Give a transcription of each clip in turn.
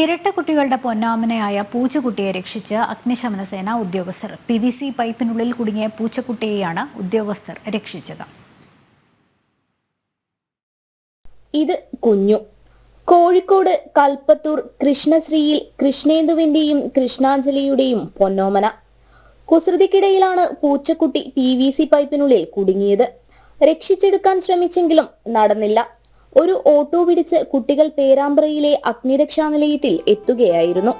ഇരട്ട കുട്ടികളുടെ പൊന്നാമനയായ പൂച്ചക്കുട്ടിയെ രക്ഷിച്ച് അഗ്നിശമന സേന ഉദ്യോഗസ്ഥർ. പി വി സി പൈപ്പിനുള്ളിൽ കുടുങ്ങിയ പൂച്ചക്കുട്ടിയെയാണ് ഉദ്യോഗസ്ഥർ രക്ഷിച്ചത്. ഇത് കുഞ്ഞു. കോഴിക്കോട് കൽപ്പത്തൂർ കൃഷ്ണശ്രീയിൽ കൃഷ്ണേന്ദുവിന്റെയും കൃഷ്ണാഞ്ജലിയുടെയും പൊന്നോമന. കുസൃതിക്കിടയിലാണ് പൂച്ചക്കുട്ടി പി വി സി പൈപ്പിനുള്ളിൽ കുടുങ്ങിയത്. രക്ഷിച്ചെടുക്കാൻ ശ്രമിച്ചെങ്കിലും നടന്നില്ല. ഒരു ഓട്ടോ പിടിച്ച് കുട്ടികൾ പേരാമ്പ്രയിലെ അഗ്നിരക്ഷാ നിലയത്തിൽ എത്തുകയായിരുന്നു.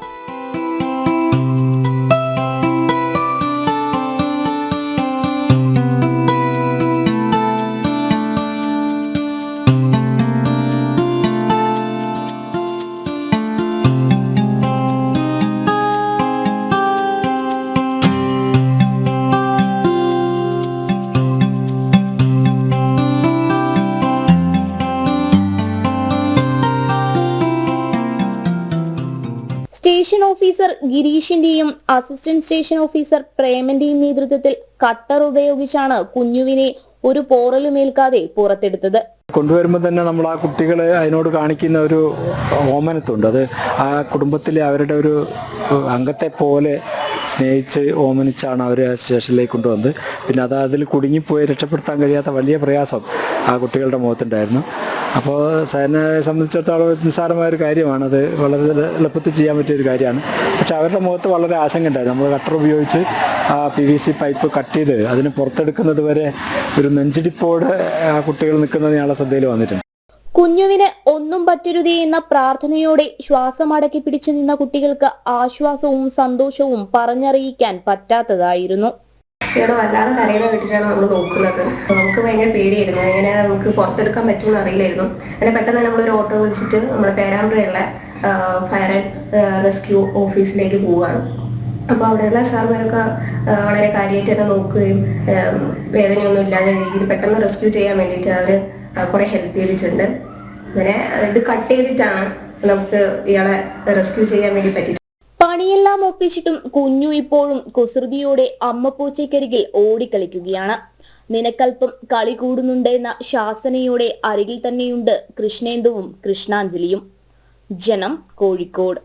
സ്റ്റേഷൻ ഓഫീസർ ഗിരീഷിന്റെയും അസിസ്റ്റന്റ് സ്റ്റേഷൻ ഓഫീസർ പ്രേമന്റെയും നേതൃത്വത്തിൽ കട്ടർ ഉപയോഗിച്ചാണ് കുഞ്ഞുവിനെ ഒരു പോറലുമേൽക്കാതെ പുറത്തെടുത്തത്. കൊണ്ടുവരുമ്പോൾ തന്നെ നമ്മൾ ആ കുട്ടികളെ അതിനോട് കാണിക്കുന്ന ഒരു ഓമനത്തുണ്ട്. അത് ആ കുടുംബത്തിലെ അവരുടെ ഒരു അംഗത്തെ പോലെ സ്നേഹിച്ച് ഓമനിച്ചാണ് അവർ ആ സ്റ്റേഷനിലേക്ക് കൊണ്ടുവന്നത്. പിന്നെ അത് അതിൽ കുടുങ്ങിപ്പോയി രക്ഷപ്പെടുത്താൻ കഴിയാത്ത വലിയ പ്രയാസം ആ കുട്ടികളുടെ മുഖത്തുണ്ടായിരുന്നു. അപ്പോൾ സേനയെ സംബന്ധിച്ചിടത്തോളം നിസ്സാരമായ ഒരു കാര്യമാണ്. അത് വളരെ എളുപ്പത്തിൽ ചെയ്യാൻ പറ്റിയ ഒരു കാര്യമാണ്. പക്ഷെ അവരുടെ മുഖത്ത് വളരെ ആശങ്ക ഉണ്ടായിരുന്നു. നമ്മൾ കട്ടർ ഉപയോഗിച്ച് ആ P V C pipe cut ചെയ്ത് അതിന് പുറത്തെടുക്കുന്നത് വരെ ഒരു നെഞ്ചിടിപ്പോടെ ആ കുട്ടികൾ നിൽക്കുന്നത് ഞങ്ങളുടെ ശ്രദ്ധയിൽ വന്നിട്ടുണ്ട്. കുഞ്ഞുവിന് ഒന്നും പറ്റരുതേ എന്ന പ്രാർത്ഥനയോടെ ശ്വാസം അടക്കി പിടിച്ചു നിന്ന കുട്ടികൾക്ക് ആശ്വാസവും സന്തോഷവും പറഞ്ഞറിയിക്കാൻ പറ്റാത്തതായിരുന്നു. ഇവിടെ വല്ലാതെ കരയുന്ന കേട്ടിട്ടാണ് നമ്മൾ നോക്കുന്നത്. നമുക്ക് ഭയങ്കര പേടിയായിരുന്നു. എങ്ങനെ നമുക്ക് പുറത്തെടുക്കാൻ പറ്റുമെന്ന് അറിയില്ലായിരുന്നു. അങ്ങനെ പെട്ടെന്ന് നമ്മളൊരു ഓട്ടോ വിളിച്ചിട്ട് നമ്മുടെ പേരാമ്പ്രയുള്ള ഫയർ ആൻഡ് റെസ്ക്യൂ ഓഫീസിലേക്ക് പോവുകയാണ്. അപ്പോൾ അവിടെയുള്ള സാർമാരൊക്കെ വളരെ കാര്യമായിട്ട് തന്നെ നോക്കുകയും വേദനയൊന്നും ഇല്ലാതെ രീതിയിൽ പെട്ടെന്ന് റെസ്ക്യൂ ചെയ്യാൻ വേണ്ടിയിട്ട് അവർ കുറേ ഹെൽപ്പ് ചെയ്തിട്ടുണ്ട്. അങ്ങനെ ഇത് കട്ട് ചെയ്തിട്ടാണ് നമുക്ക് ഇയാളെ റെസ്ക്യൂ ചെയ്യാൻ വേണ്ടി പറ്റി പണിയെല്ലാം ഒപ്പിച്ചിട്ടും കുഞ്ഞു ഇപ്പോഴും കുസൃതിയോടെ അമ്മ പൂച്ചയ്ക്കരികിൽ ഓടിക്കളിക്കുകയാണ്. നിനക്കൽപ്പം കളി കൂടുന്നുണ്ട് എന്ന ശാസനയോടെ അരികിൽ തന്നെയുണ്ട് കൃഷ്ണേന്ദുവും കൃഷ്ണാഞ്ജലിയും. ജനം കോഴിക്കോട്.